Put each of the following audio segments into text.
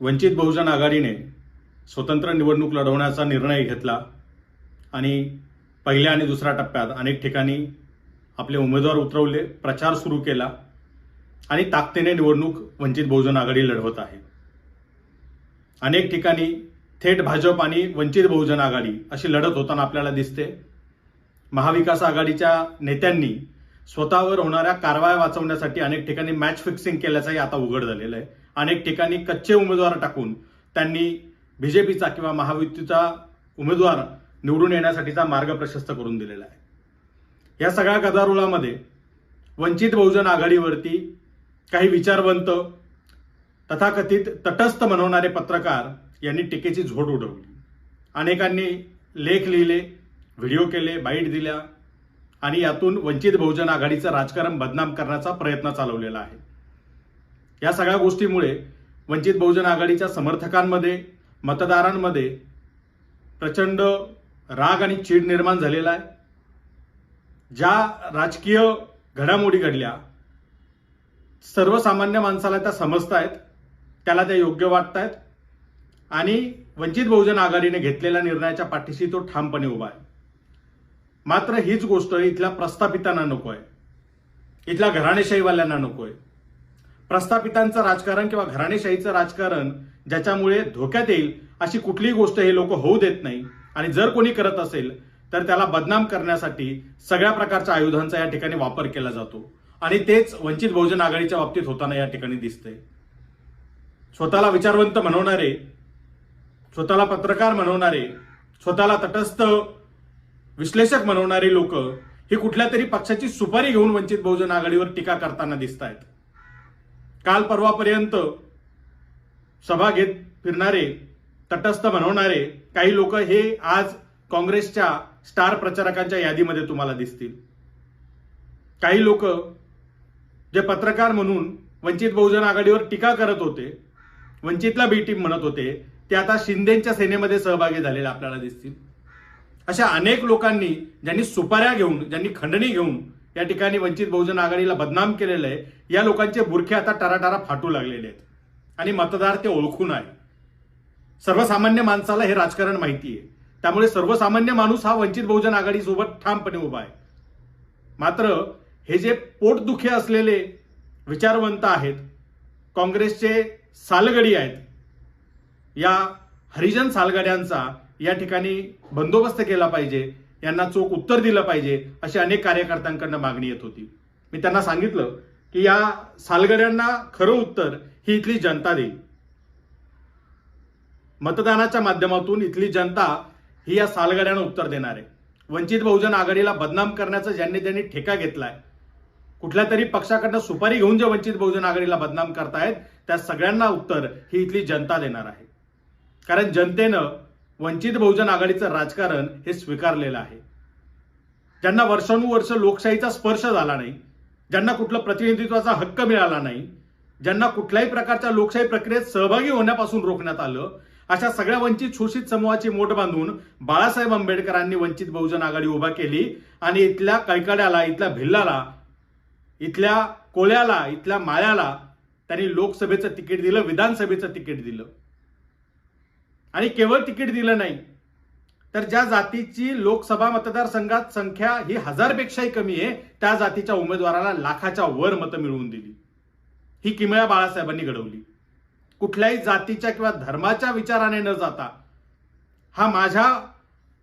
वंचित बहुजन आघाडीने स्वतंत्र निवडणूक लढवण्याचा निर्णय घेतला आणि पहिल्या आणि दुसऱ्या टप्प्यात अनेक ठिकाणी आपले उमेदवार उतरवले प्रचार सुरू केला आणि ताकदीने निवडणूक वंचित बहुजन आघाडी लढवत आहे. अनेक ठिकाणी थेट भाजप आणि वंचित बहुजन आघाडी अशी लढत होताना आपल्याला दिसते. महाविकास आघाडीच्या नेत्यांनी स्वतःवर होणाऱ्या कारवाया वाचवण्यासाठी अनेक ठिकाणी मॅच फिक्सिंग केल्याचंही आता उघड झालेलं आहे. अनेक ठिकाणी कच्चे उमेदवार टाकून त्यांनी बीजेपीचा किंवा महायुतीचा उमेदवार निवडून येण्यासाठीचा मार्ग प्रशस्त करून दिलेला आहे. या सगळ्या गदारोळामध्ये वंचित बहुजन आघाडीवरती काही विचारवंत तथाकथित तटस्थ म्हणवणारे पत्रकार यांनी टीकेची झोड उडवली. अनेकांनी लेख लिहिले व्हिडिओ केले बाईट दिल्या आणि यातून वंचित बहुजन आघाडीचं राजकारण बदनाम करण्याचा प्रयत्न चालवलेला आहे. या सगळ्या गोष्टीमुळे वंचित बहुजन आघाडीच्या समर्थकांमध्ये मतदारांमध्ये प्रचंड राग आणि चीड निर्माण झालेला आहे. ज्या राजकीय घडामोडी घडल्या सर्वसामान्य माणसाला त्या समजतायत त्याला त्या योग्य वाटतायत आणि वंचित बहुजन आघाडीने घेतलेल्या निर्णयाच्या पाठीशी तो ठामपणे उभा आहे. मात्र हीच गोष्ट इथल्या प्रस्थापितांना नको आहे इथल्या घराणेशाहीवाल्यांना नको आहे प्रस्थापितांचं राजकारण किंवा घराणेशाहीचं राजकारण ज्याच्यामुळे धोक्यात येईल अशी कुठलीही गोष्ट हे लोक होऊ देत नाही. आणि जर कोणी करत असेल तर त्याला बदनाम करण्यासाठी सगळ्या प्रकारच्या आयुधांचा या ठिकाणी वापर केला जातो. आणि तेच वंचित बहुजन आघाडीच्या बाबतीत होताना या ठिकाणी दिसतंय. स्वतःला विचारवंत म्हणवणारे स्वतःला पत्रकार म्हणवणारे स्वतःला तटस्थ विश्लेषक म्हणवणारे लोक ही कुठल्या तरी पक्षाची सुपारी घेऊन वंचित बहुजन आघाडीवर टीका करताना दिसत आहेत काल परवापर्यंत सभा घेत फिरणारे तटस्थ म्हणवणारे काही लोक हे आज काँग्रेसच्या स्टार प्रचारकांच्या यादीमध्ये तुम्हाला दिसतील. काही लोक जे पत्रकार म्हणून वंचित बहुजन आघाडीवर टीका करत होते वंचितला बी टीम म्हणत होते ते आता शिंदेच्या सेनेमध्ये सहभागी झालेले आपल्याला दिसतील. अशा अनेक लोकांनी ज्यांनी सुपाऱ्या घेऊन ज्यांनी खंडणी घेऊन या ठिकाणी वंचित बहुजन आघाडीला बदनाम केलेलं आहे. या लोकांचे बुरखे आता टराटारा फाटू लागलेले आहेत. आणि मतदार ते ओळखून आहे. सर्वसामान्य माणसाला हे राजकारण माहिती आहे. त्यामुळे सर्वसामान्य माणूस हा वंचित बहुजन आघाडीसोबत ठामपणे उभा आहे. मात्र हे जे पोटदुखे असलेले विचारवंत आहेत काँग्रेसचे सालगडी आहेत या हरिजन सालगड्यांचा या ठिकाणी बंदोबस्त केला पाहिजे. यांना चोख उत्तर दिलं पाहिजे अशी अनेक कार्यकर्त्यांकडनं मागणी येत होती. मी त्यांना सांगितलं की या सालगड्यांना खरं उत्तर ही इथली जनता देईल. मतदानाच्या माध्यमातून इथली जनता ही या सालगड्यांना उत्तर देणार आहे. वंचित बहुजन आघाडीला बदनाम करण्याचा ज्यांनी त्यांनी ठेका घेतलाय कुठल्या तरी पक्षाकडनं सुपारी घेऊन जे वंचित बहुजन आघाडीला बदनाम करतायत त्या सगळ्यांना उत्तर ही इथली जनता देणार आहे. कारण जनतेनं वंचित बहुजन आघाडीचं राजकारण हे स्वीकारलेलं आहे. ज्यांना वर्षानुवर्ष लोकशाहीचा स्पर्श झाला नाही ज्यांना कुठलं प्रतिनिधित्वाचा हक्क मिळाला नाही ज्यांना कुठल्याही प्रकारच्या लोकशाही प्रक्रियेत सहभागी होण्यापासून रोखण्यात आलं अशा सगळ्या वंचित शोषित समूहाची मोठ बांधून बाळासाहेब आंबेडकरांनी वंचित बहुजन आघाडी उभा केली आणि इथल्या कैकाड्याला इथल्या भिल्लाला इथल्या कोळ्याला इथल्या माळ्याला त्यांनी लोकसभेचं तिकीट दिलं विधानसभेचं तिकीट दिलं. आणि केवळ तिकीट दिलं नाही तर ज्या जातीची लोकसभा मतदारसंघात संख्या ही हजारपेक्षाही कमी आहे त्या जातीच्या उमेदवाराला लाखाच्या वर मतं मिळवून दिली. ही किमया बाळासाहेबांनी घडवली. कुठल्याही जातीच्या किंवा धर्माच्या विचाराने न जाता हा माझ्या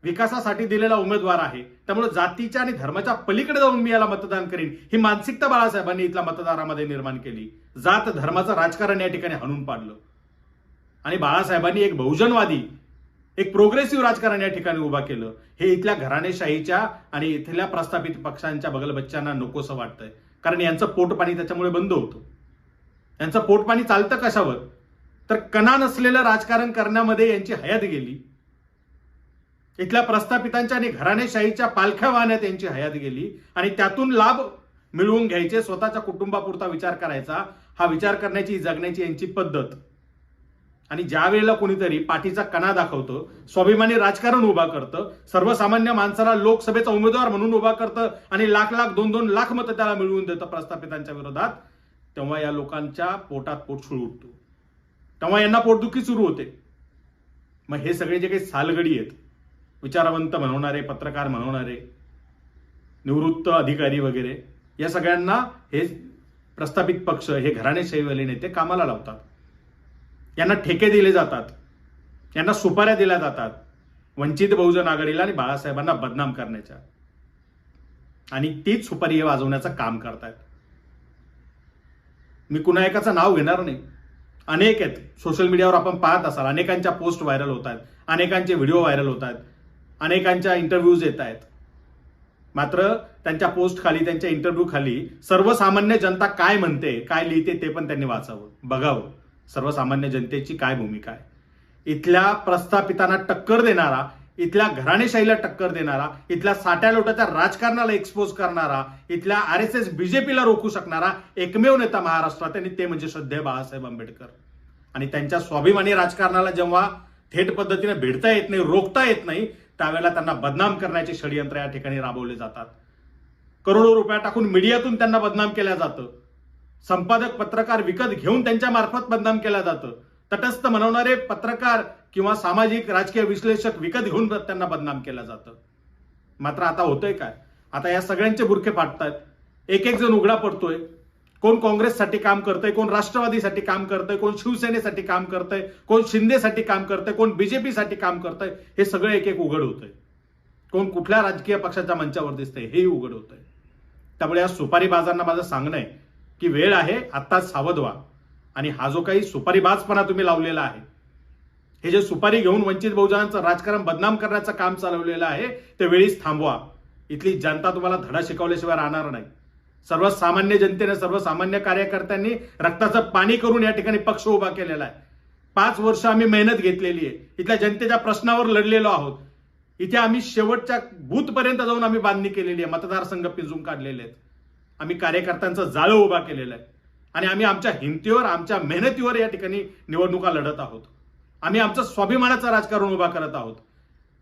विकासासाठी दिलेला उमेदवार आहे. त्यामुळे जातीच्या आणि धर्माच्या पलीकडे जाऊन मी याला मतदान करीन ही मानसिकता बाळासाहेबांनी इथल्या मतदारामध्ये निर्माण केली. जात धर्माचं राजकारण या ठिकाणी हाणून पाडलं. आणि बाळासाहेबांनी एक बहुजनवादी एक प्रोग्रेसिव्ह राजकारण या ठिकाणी उभा केलं. हे इथल्या घराणेशाहीच्या आणि इथल्या प्रस्थापित पक्षांच्या बगलबच्च्यांना नकोसं वाटतंय. कारण यांचं पोटपाणी त्याच्यामुळे बंद होतं. यांचं पोटपाणी चालतं कशावर? तर कणा नसलेलं राजकारण करण्यामध्ये यांची हयात गेली. इथल्या प्रस्थापितांच्या आणि घराणेशाहीच्या पालख्या वाहण्यात यांची हयात गेली. आणि त्यातून लाभ मिळवून घ्यायचे स्वतःच्या कुटुंबापुरता विचार करायचा. हा विचार करण्याची जगण्याची यांची पद्धत. आणि ज्या वेळेला कोणीतरी पाठीचा कणा दाखवतं स्वाभिमानी राजकारण उभा करतं सर्वसामान्य माणसाला लोकसभेचा उमेदवार म्हणून उभा करतं आणि लाख लाख दोन दोन लाख मतं त्याला मिळवून देतं प्रस्थापितांच्या विरोधात तेव्हा या लोकांच्या पोटात पोटशूळ उठतो. तेव्हा यांना पोटदुखी सुरू होते. मग हे सगळे जे काही सालगडी आहेत विचारवंत म्हणवणारे पत्रकार म्हणवणारे निवृत्त अधिकारी वगैरे या सगळ्यांना हे प्रस्थापित पक्ष हे घराणेशाहीवाले नेते कामाला लावतात. यांना ठेके दिले जातात. यांना सुपाऱ्या दिल्या जातात. वंचित बहुजन आघाडीला आणि बाळासाहेबांना बदनाम करण्याच्या. आणि तीच सुपारी हे वाजवण्याचं काम करतायत. मी कुणा एकाचं नाव घेणार नाही. अनेक आहेत. सोशल मीडियावर आपण पाहत असाल. अनेकांच्या पोस्ट व्हायरल होत आहेत. अनेकांचे व्हिडिओ व्हायरल होत आहेत. अनेकांच्या इंटरव्ह्यूज येत आहेत. मात्र त्यांच्या पोस्ट खाली त्यांच्या इंटरव्ह्यू खाली सर्वसामान्य जनता काय म्हणते काय लिहिते ते पण त्यांनी वाचावं बघावं. सर्वसामान्य जनतेची काय भूमिका आहे? इथल्या प्रस्थापितांना टक्कर देणारा इथल्या घराणेशाहीला टक्कर देणारा इथल्या साठ्या लोटाच्या राजकारणाला एक्सपोज करणारा इथल्या आर एस एस बीजेपीला रोखू शकणारा एकमेव नेता महाराष्ट्रात आणि ते म्हणजे श्रद्धेय बाळासाहेब आंबेडकर. आणि त्यांच्या स्वाभिमानी राजकारणाला जेव्हा थेट पद्धतीने भेटता येत नाही रोखता येत नाही त्यावेळेला त्यांना बदनाम करण्याचे षडयंत्र या ठिकाणी राबवले जातात. करोडो रुपया टाकून मीडियातून त्यांना बदनाम केलं जातं. संपादक पत्रकार विकत घेऊन त्यांच्या मार्फत बदनाम केलं जातं. तटस्थ म्हणवणारे पत्रकार किंवा सामाजिक राजकीय विश्लेषक विकत घेऊन त्यांना बदनाम केलं जातं. मात्र आता होतंय काय? आता या सगळ्यांचे बुरखे फाटतायत. एक एक जण उघडा पडतोय. कोण काँग्रेससाठी काम करतंय कोण राष्ट्रवादीसाठी काम करतंय कोण शिवसेनेसाठी काम करतंय कोण शिंदेसाठी काम करतंय कोण बीजेपीसाठी काम करतंय हे सगळं एक एक उघड होतंय. कोण कुठल्या राजकीय पक्षाच्या मंचावर दिसतंय हेही उघड होतंय. त्यामुळे या सुपारी बाजारांना माझं सांगणं आहे की वेळ आहे आत्ता सावध व्हा आणि हा जो काही सुपारीबाजपणा तुम्ही लावलेला आहे हे जे सुपारी घेऊन वंचित बहुजनांचं राजकारण बदनाम करण्याचं काम चालवलेलं आहे ते वेळीच थांबवा. इथली जनता तुम्हाला धडा शिकवल्याशिवाय राहणार नाही. सर्वसामान्य जनतेने सर्वसामान्य कार्यकर्त्यांनी रक्ताचं पाणी करून या ठिकाणी पक्ष उभा केलेला आहे. पाच वर्ष आम्ही मेहनत घेतलेली आहे. इथल्या जनतेच्या प्रश्नावर लढलेलो आहोत. इथे आम्ही शेवटच्या बूथपर्यंत जाऊन आम्ही बांधणी केलेली आहे. मतदारसंघ पिंजून काढलेले आहेत. आम्ही कार्यकर्त्यांचं जाळं उभा केलेलं आहे. आणि आम्ही आमच्या हिमतीवर आमच्या मेहनतीवर या ठिकाणी निवडणुका लढत आहोत. आम्ही आमचं स्वाभिमानाचं राजकारण उभा करत आहोत.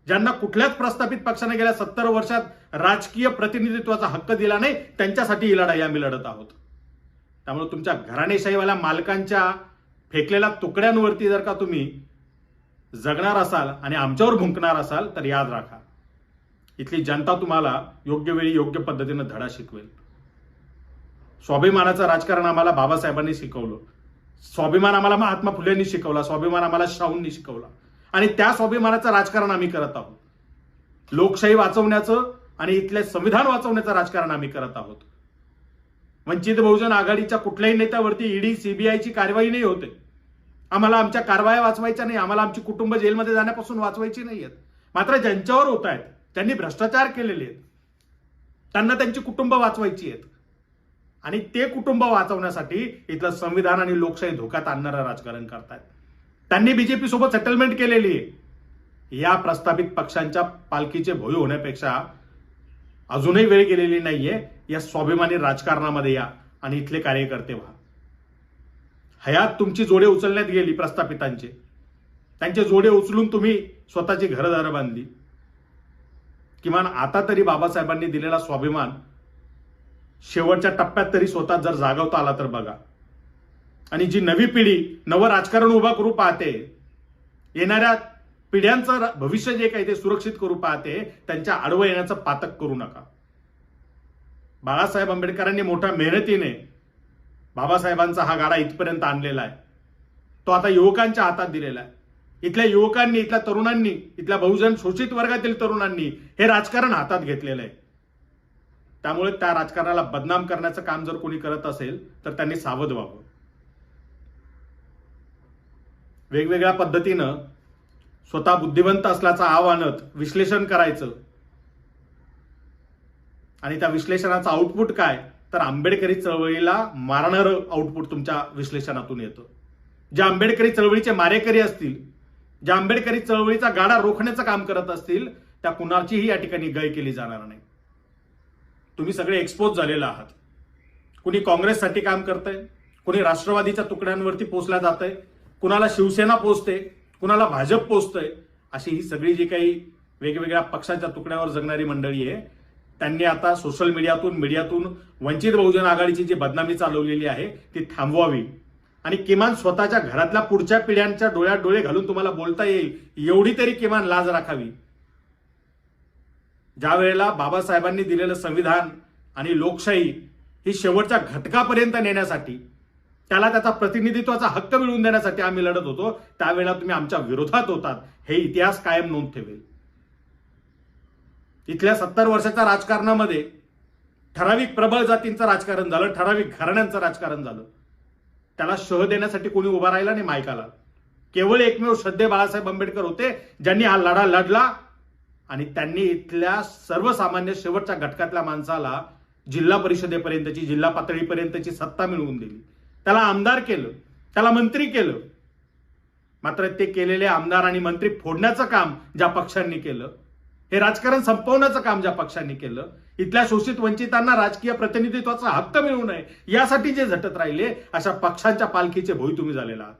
ज्यांना कुठल्याच प्रस्थापित पक्षाने गेल्या सत्तर वर्षात राजकीय प्रतिनिधित्वाचा हक्क दिला नाही त्यांच्यासाठी ही लढाई आम्ही लढत आहोत. त्यामुळे तुमच्या घराणेशाहीवाल्या मालकांच्या फेकलेल्या तुकड्यांवरती जर का तुम्ही जगणार असाल आणि आमच्यावर भुंकणार असाल तर याद राखा. इथली जनता तुम्हाला योग्य वेळी योग्य पद्धतीनं धडा शिकवेल. स्वाभिमानाचं राजकारण आम्हाला बाबासाहेबांनी शिकवलं. स्वाभिमान आम्हाला महात्मा फुलेंनी शिकवला स्वाभिमान आम्हाला शाहूंनी शिकवला. आणि त्या स्वाभिमानाचं राजकारण आम्ही करत आहोत. लोकशाही वाचवण्याचं आणि इथले संविधान वाचवण्याचं राजकारण आम्ही करत आहोत. वंचित बहुजन आघाडीच्या कुठल्याही नेत्यावरती ईडी सीबीआयची कारवाई नाही होते. आम्हाला आमच्या कारवाया वाचवायच्या नाही आम्हाला आमची कुटुंब जेलमध्ये जाण्यापासून वाचवायची नाही आहेत. मात्र ज्यांच्यावर होत आहेत त्यांनी भ्रष्टाचार केलेले आहेत. त्यांना त्यांची कुटुंब वाचवायची आहेत. आणि ते कुटुंब वाचवण्यासाठी इथलं संविधान आणि लोकशाही धोक्यात आणणारं राजकारण करतायत. त्यांनी बीजेपी सोबत सेटलमेंट केलेली आहे. या प्रस्थापित पक्षांच्या पालखीचे भोई होण्यापेक्षा अजूनही वेळ गेलेली नाहीये. या स्वाभिमानी राजकारणामध्ये या आणि इथले कार्यकर्ते व्हा. हयात तुमची जोडे उचलण्यात गेली प्रस्थापितांचे. त्यांचे जोडे उचलून तुम्ही स्वतःची घरदारं बांधली. किमान आता तरी बाबासाहेबांनी दिलेला स्वाभिमान शेवटच्या टप्प्यात तरी स्वतः जर जागवता आला तर बघा. आणि जी नवी पिढी नवं राजकारण उभा करू पाहते येणाऱ्या पिढ्यांचं भविष्य जे काही ते सुरक्षित करू पाहते त्यांच्या आडवं येण्याचं पातक करू नका. बाळासाहेब आंबेडकरांनी मोठ्या मेहनतीने बाबासाहेबांचा हा गाडा इथपर्यंत आणलेला आहे. तो आता युवकांच्या हातात दिलेला आहे. इथल्या युवकांनी इथल्या तरुणांनी इथल्या बहुजन शोषित वर्गातील तरुणांनी हे राजकारण हातात घेतलेलं आहे. त्यामुळे त्या राजकारणाला बदनाम करण्याचं काम जर कोणी करत असेल तर त्यांनी सावध व्हावं. वेगवेगळ्या पद्धतीनं स्वतः बुद्धिवंत असल्याचं आव्हानत विश्लेषण करायचं आणि त्या विश्लेषणाचं आउटपुट काय तर आंबेडकरी चळवळीला मारणारं आउटपुट तुमच्या विश्लेषणातून येतं. ज्या आंबेडकरी चळवळीचे मारेकरी असतील ज्या आंबेडकरी चळवळीचा गाडा रोखण्याचं काम करत असतील त्या कुणाचीही या ठिकाणी गय केली जाणार नाही. तुम्ही सगळे एक्सपोज झालेला आहात. कुणी काँग्रेससाठी काम करतंय कुणी राष्ट्रवादीच्या तुकड्यांवरती पोचल्या जात आहे कुणाला शिवसेना पोचते कुणाला भाजप पोचतंय अशी ही सगळी जी काही वेगवेगळ्या पक्षाच्या तुकड्यावर जगणारी मंडळी आहे. त्यांनी आता सोशल मीडियातून मीडियातून वंचित बहुजन आघाडीची जी बदनामी चालवलेली आहे ती थांबवावी. आणि किमान स्वतःच्या घरातल्या पुढच्या पिढ्यांच्या डोळ्यात डोळे घालून तुम्हाला बोलता येईल एवढी तरी किमान लाज राखावी. ज्या वेळेला बाबासाहेबांनी दिलेलं संविधान आणि लोकशाही ही शेवटच्या घटकापर्यंत नेण्यासाठी त्याला त्याचा प्रतिनिधित्वाचा हक्क मिळवून देण्यासाठी आम्ही लढत होतो त्यावेळेला तुम्ही आमच्या विरोधात होतात हे इतिहास कायम नोंद ठेवेल. इथल्या सत्तर वर्षाच्या राजकारणामध्ये ठराविक प्रबळ जातींचं राजकारण झालं ठराविक घराण्यांचं राजकारण झालं. त्याला शह देण्यासाठी कोणी उभा राहिला नाही मायकाला. केवळ एकमेव श्रद्धे बाळासाहेब आंबेडकर होते ज्यांनी हा लढा लढला आणि त्यांनी इथल्या सर्वसामान्य शेवटच्या घटकातल्या माणसाला जिल्हा परिषदेपर्यंतची जिल्हा पातळीपर्यंतची सत्ता मिळवून दिली. त्याला आमदार केलं त्याला मंत्री केलं. मात्र ते केलेले आमदार आणि मंत्री फोडण्याचं काम ज्या पक्षांनी केलं हे राजकारण संपवण्याचं काम ज्या पक्षांनी केलं इथल्या शोषित वंचितांना राजकीय प्रतिनिधित्वाचा हक्क मिळू नये यासाठी जे झटत राहिले अशा पक्षांच्या पालखीचे भोई तुम्ही झालेला आहात.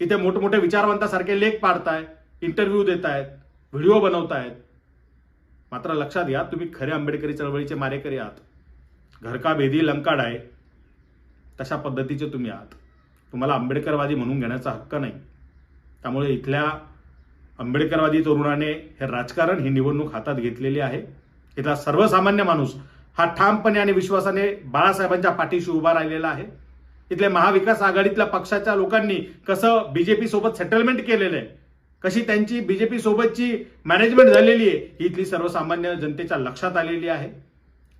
इथे मोठमोठे विचारवंतासारखे लेख पाडताय इंटरव्ह्यू देतायत. व्हिडिओ बनवतायत. मात्र लक्षात घ्या तुम्ही खरे आंबेडकरी चळवळीचे मारेकरी आहात. घरका भेदी लंकाड आहे? तशा पद्धतीचे तुम्ही आहात. तुम्हाला आंबेडकरवादी म्हणून घेण्याचा हक्क नाही. त्यामुळे इथल्या आंबेडकरवादी तरुणाने हे राजकारण ही निवडणूक हातात घेतलेली आहे. इथला सर्वसामान्य माणूस हा ठामपणे आणि विश्वासाने बाळासाहेबांच्या पाठीशी उभा राहिलेला आहे. इथल्या महाविकास आघाडीतल्या पक्षाच्या लोकांनी कसं बीजेपी सोबत सेटलमेंट केलेलं आहे? कशी त्यांची बीजेपी सोबतची मॅनेजमेंट झालेली आहे ही इथली सर्वसामान्य जनतेच्या लक्षात आलेली आहे.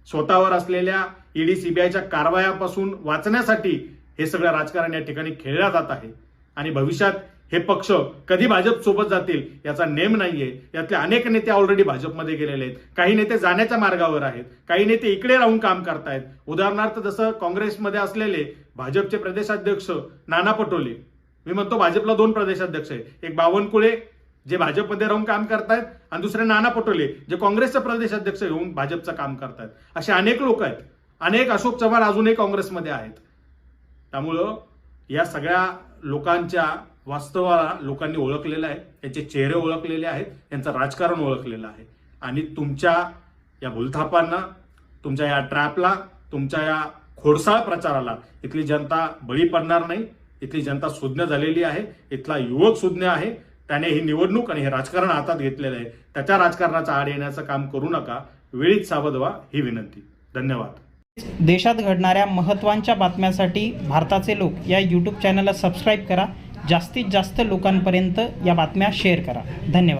स्वतःवर असलेल्या ईडी सीबीआयच्या कारवायापासून वाचण्यासाठी हे सगळं राजकारण या ठिकाणी खेळलं जात आहे. आणि भविष्यात हे पक्ष कधी भाजप सोबत जातील याचा नेम नाहीये. यातले अनेक नेते ऑलरेडी भाजपमध्ये गेलेले आहेत. काही नेते जाण्याच्या मार्गावर आहेत. काही नेते इकडे राहून काम करतायत. उदाहरणार्थ जसं काँग्रेसमध्ये असलेले भाजपचे प्रदेशाध्यक्ष नाना पटोले मी म्हणतो भाजपला दोन प्रदेशाध्यक्ष आहे एक बावनकुळे जे भाजपमध्ये राहून काम करतायत आणि दुसरे नाना पटोले जे काँग्रेसचे प्रदेशाध्यक्ष होऊन भाजपचं काम करतायत. असे अनेक लोक आहेत. अनेक अशोक चव्हाण अजूनही काँग्रेसमध्ये आहेत. त्यामुळं या सगळ्या लोकांच्या वास्तवाला लोकांनी ओळखलेलं आहे. त्यांचे चेहरे ओळखलेले आहेत. त्यांचं राजकारण ओळखलेलं आहे. आणि तुमच्या या भूलथापांना तुमच्या या ट्रॅपला तुमच्या या खोडसाळ प्रचाराला इथली जनता बळी पडणार नाही. इथली जनता सुज्ञ झालेली आहे इथला युवक सुज्ञ आहे त्याने ही निवडणूक आणि हे राजकारण हातात घेतलेलं आहे. त्याच्या राजकारणाचा आड येण्याचं काम करू नका वेळीत सावध व्हा ही विनंती. धन्यवाद. देशात घडणाऱ्या महत्त्वांच्या बातम्यांसाठी भारताचे लोक या यूट्यूब चॅनलला सबस्क्राईब करा. जास्तीत जास्त लोकांपर्यंत या बातम्या शेअर करा. धन्यवाद.